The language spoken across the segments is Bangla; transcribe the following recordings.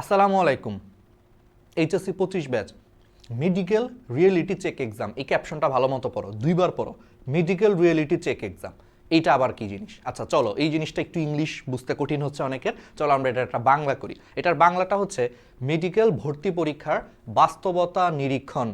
আসসালামু আলাইকুম। এইচএসসি পঁচিশ batch medical reality check exam এই ক্যাপশনটা ভালো মতো পড়ো, দুইবার পড়ো মেডিকেল রিয়েলিটি চেক এক্সাম এইটা আবার কি জিনিস? আচ্ছা চলো, এই জিনিসটা একটু ইংলিশ বুঝতে কঠিন হচ্ছে অনেকের। চলো, আমরা এটা একটা বাংলা করি। এটার বাংলাটা হচ্ছে মেডিকেল ভর্তি পরীক্ষার বাস্তবতা নিরীক্ষণ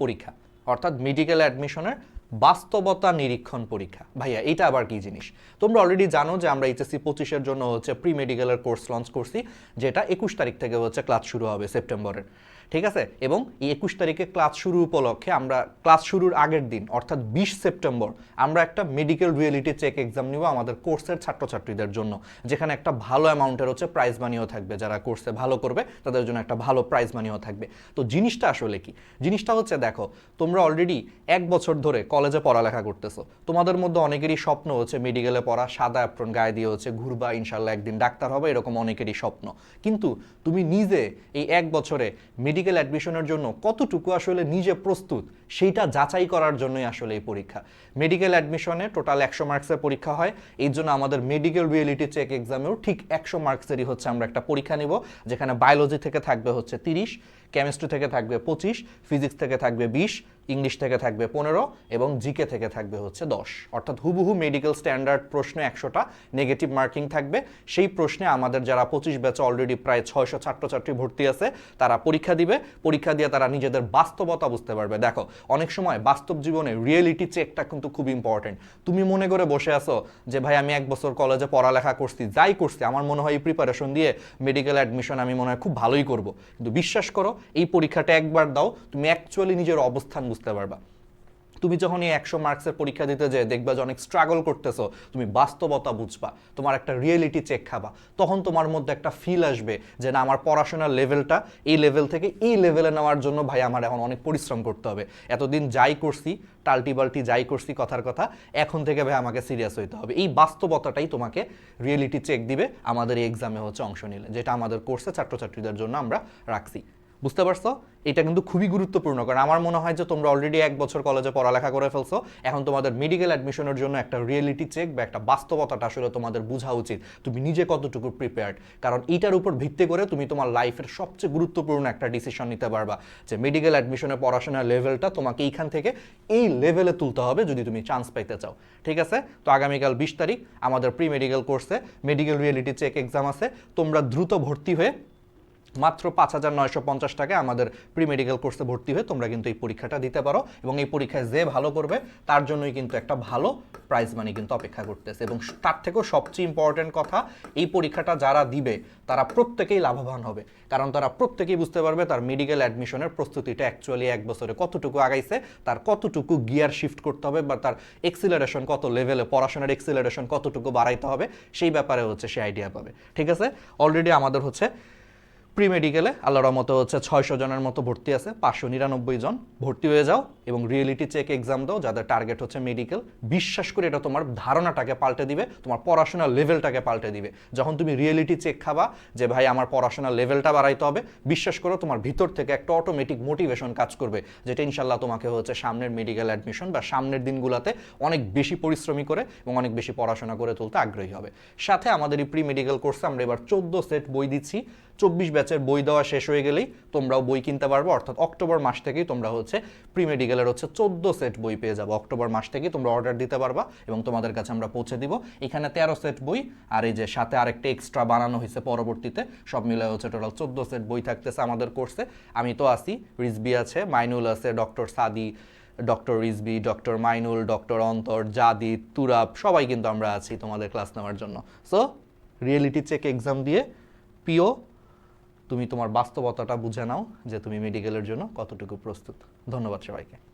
পরীক্ষা। অর্থাৎ মেডিকেল অ্যাডমিশনের বাস্তবতা নিরীক্ষণ পরীক্ষা। ভাইয়া এটা আবার কি জিনিস? তোমরা অলরেডি জানো যে আমরা এইচএসসি পঁচিশের জন্য হচ্ছে প্রি মেডিকেলের কোর্স লঞ্চ করছি, যেটা একুশ তারিখ থেকে হচ্ছে ক্লাস শুরু হবে সেপ্টেম্বরের ঠিক আছে? এবং এই একুশ তারিখে ক্লাস শুরু উপলক্ষে আমরা, ক্লাস শুরুর আগের দিন, অর্থাৎ বিশ সেপ্টেম্বর, আমরা একটা মেডিকেল রিয়েলিটি চেক এক্সাম নিব আমাদের কোর্সের ছাত্রছাত্রীদের জন্য, যেখানে একটা ভালো অ্যামাউন্টের হচ্ছে প্রাইজ মানিও থাকবে। যারা কোর্সে ভালো করবে, তাদের জন্য একটা ভালো প্রাইজ মানিও থাকবে। তো জিনিসটা আসলে কি? জিনিসটা হচ্ছে দেখো, তোমরা অলরেডি এক বছর ধরে কলেজে পড়ালেখা করতেছো। তোমাদের মধ্যে অনেকেরই স্বপ্ন হচ্ছে মেডিকেলে পড়া, সাদা অ্যাপ্রন গায়ে দিয়ে হচ্ছে ঘুরবা ইনশাল্লাহ একদিন ডাক্তার হবে, এরকম অনেকেরই স্বপ্ন। কিন্তু তুমি নিজে এই এক বছরে মেডিকেল অ্যাডমিশনের জন্য কতটুকু আসলে নিজে প্রস্তুত, সেইটা যাচাই করার জন্যই আসলে এই পরীক্ষা। মেডিকেল অ্যাডমিশনে টোটাল একশো মার্কসের পরীক্ষা হয়। এই জন্য আমাদের মেডিকেল রিয়েলিটি চেক এক্সামেও ঠিক একশো মার্কসেরই হচ্ছে আমরা একটা পরীক্ষা নিব, যেখানে বায়োলজি থেকে থাকবে হচ্ছে তিরিশ কেমিস্ট্রি থেকে থাকবে পঁচিশ ফিজিক্স থেকে থাকবে বিশ ইংলিশ থেকে থাকবে পনেরো এবং জিকে থেকে থাকবে হচ্ছে দশ। অর্থাৎ হুবহু মেডিকেল স্ট্যান্ডার্ড প্রশ্নে একশোটা নেগেটিভ মার্কিং থাকবে। সেই প্রশ্নে আমাদের যারা পঁচিশ ব্যাচে অলরেডি প্রায় ছয়শো ছাত্রছাত্রী ভর্তি আছে, তারা পরীক্ষা দিবে। পরীক্ষা দিয়ে তারা নিজেদের বাস্তবতা বুঝতে পারবে। দেখো, অনেক সময় বাস্তব জীবনে রিয়েলিটি চেকটা কিন্তু খুব ইম্পর্টেন্ট তুমি মনে করে বসে আছো যে, ভাই, আমি এক বছর কলেজে পড়ালেখা করছি, যাই করছি, আমার মনে হয় এই প্রিপারেশন দিয়ে মেডিকেল অ্যাডমিশন আমি মনে হয় খুব ভালোই করব। কিন্তু বিশ্বাস করো, এই পরীক্ষাটা একবার দাও, তুমি অ্যাকচুয়ালি নিজের অবস্থান বুঝতে পারবা। তুমি যখন এই একশো মার্কসের পরীক্ষা দিতে যে দেখবা যে অনেক স্ট্রাগল করতেছো, তুমি বাস্তবতা বুঝবা, তোমার একটা রিয়েলিটি চেক খাবা। তখন তোমার মধ্যে একটা ফিল আসবে যে না, আমার পড়াশোনার লেভেলটা এই লেভেল থেকে এই লেভেলে নেওয়ার জন্য ভাই আমার এখন অনেক পরিশ্রম করতে হবে। এতদিন যাই করছি টাল্টি বাল্টি যাই করছি কথার কথা, এখন থেকে ভাই আমাকে সিরিয়াস হইতে হবে। এই বাস্তবতাটাই তোমাকে রিয়েলিটি চেক দিবে, আমাদের এই এক্সামে হচ্ছে অংশ নিলে, যেটা আমাদের কোর্সে ছাত্রছাত্রীদের জন্য আমরা রাখছি। বুঝতে পারছ? এটা কিন্তু খুবই গুরুত্বপূর্ণ, কারণ আমার মনে হয় যে তোমরা অলরেডি এক বছর কলেজে পড়ালেখা করে ফেলছো। এখন তোমাদের মেডিকেল অ্যাডমিশনের জন্য একটা রিয়েলিটি চেক বা একটা বাস্তবতাটা আসলে তোমাদের বোঝা উচিত। তুমি নিজে কতটুকু প্রিপেয়ার্ড কারণ এটার উপর ভিত্তি করে তুমি তোমার লাইফের সবচেয়ে গুরুত্বপূর্ণ একটা ডিসিশন নিতে পারবা। যে মেডিকেল অ্যাডমিশনের পড়াশোনার লেভেলটা তোমাকে এইখান থেকে এই লেভেলে তুলতে হবে যদি তুমি চান্স পাইতে চাও। ঠিক আছে? তো আগামীকাল বিশ তারিখ, আমাদের প্রি মেডিকেল কোর্সে মেডিকেল রিয়েলিটি চেক এক্সাম আছে। তোমরা দ্রুত ভর্তি হয়ে মাত্র পাঁচ হাজার নয়শো পঞ্চাশ টাকায় আমাদের প্রি মেডিকেল কোর্সে ভর্তি হয়ে তোমরা কিন্তু এই পরীক্ষাটা দিতে পারো এবং এই পরীক্ষায় যে ভালো করবে, তার জন্যই কিন্তু একটা ভালো প্রাইজ মানি কিন্তু অপেক্ষা করতেছে। এবং তার থেকেও সবচেয়ে ইম্পর্টেন্ট কথা, এই পরীক্ষাটা যারা দিবে, তারা প্রত্যেকেই লাভবান হবে। কারণ তারা প্রত্যেকেই বুঝতে পারবে তার মেডিকেল অ্যাডমিশনের প্রস্তুতিটা অ্যাকচুয়ালি এক বছরে কতটুকু আগাইছে, তার কতটুকু গিয়ার শিফট করতে হবে বা তার এক্সিলারেশন কত লেভেলে পড়াশোনার এক্সিলারেশন কতটুকু বাড়াইতে হবে, সেই ব্যাপারে হচ্ছে সে আইডিয়া পাবে। ঠিক আছে? অলরেডি আমাদের হচ্ছে প্রি মেডিকেলে আল্লাহর মতো হচ্ছে ছয়শো জনের মতো ভর্তি আছে, পাঁচশো নিরানব্বই জন ভর্তি হয়ে যাও এবং রিয়েলিটি চেক এক্সাম দাও, যাদের টার্গেট হচ্ছে মেডিকেল বিশ্বাস করে এটা তোমার ধারণাটাকে পাল্টে দিবে, তোমার পড়াশোনার লেভেলটাকে পাল্টে দিবে। যখন তুমি রিয়েলিটি চেক খাবা যে ভাই আমার পড়াশোনার লেভেলটা বাড়াইতে হবে, বিশ্বাস করো তোমার ভিতর থেকে একটা অটোমেটিক মোটিভেশন কাজ করবে, যেটা ইনশাল্লাহ তোমাকে হচ্ছে সামনের মেডিকেল অ্যাডমিশন বা সামনের দিনগুলোতে অনেক বেশি পরিশ্রমী করে এবং অনেক বেশি পড়াশোনা করে তুলতে আগ্রহী হবে। সাথে আমাদের এই প্রি মেডিকেল কোর্সে আমরা এবার চোদ্দ সেট বই দিচ্ছি, চব্বিশ ব্যাচের বই দেওয়া শেষ হয়ে গেলেই তোমরাও বই কিনতে পারবে। অর্থাৎ অক্টোবর মাস থেকেই তোমরা হচ্ছে প্রি মেডিকেলের হচ্ছে চোদ্দ সেট বই পেয়ে যাব। অক্টোবর মাস থেকেই তোমরা অর্ডার দিতে পারবা এবং তোমাদের কাছে আমরা পৌঁছে দিব। এখানে তেরো সেট বই আর এই যে সাথে আরেকটা এক্সট্রা বানানো হয়েছে পরবর্তীতে, সব মিলে হচ্ছে টোটাল চোদ্দ সেট বই থাকতেছে আমাদের কোর্সে আমি তো আছি রিজবি আছে, মাইনুল আছে doctor Sadi doctor Rizvi doctor Mainul doctor Antor জাদি Turab, সবাই কিন্তু আমরা আছি তোমাদের ক্লাস নেওয়ার জন্য। সো রিয়েলিটি চেক এক্সাম দিয়ে পিও তুমি তোমার বাস্তবতাটা বুঝে নাও যে তুমি মেডিকেলের জন্য কতটুকু প্রস্তুত। ধন্যবাদ সবাইকে।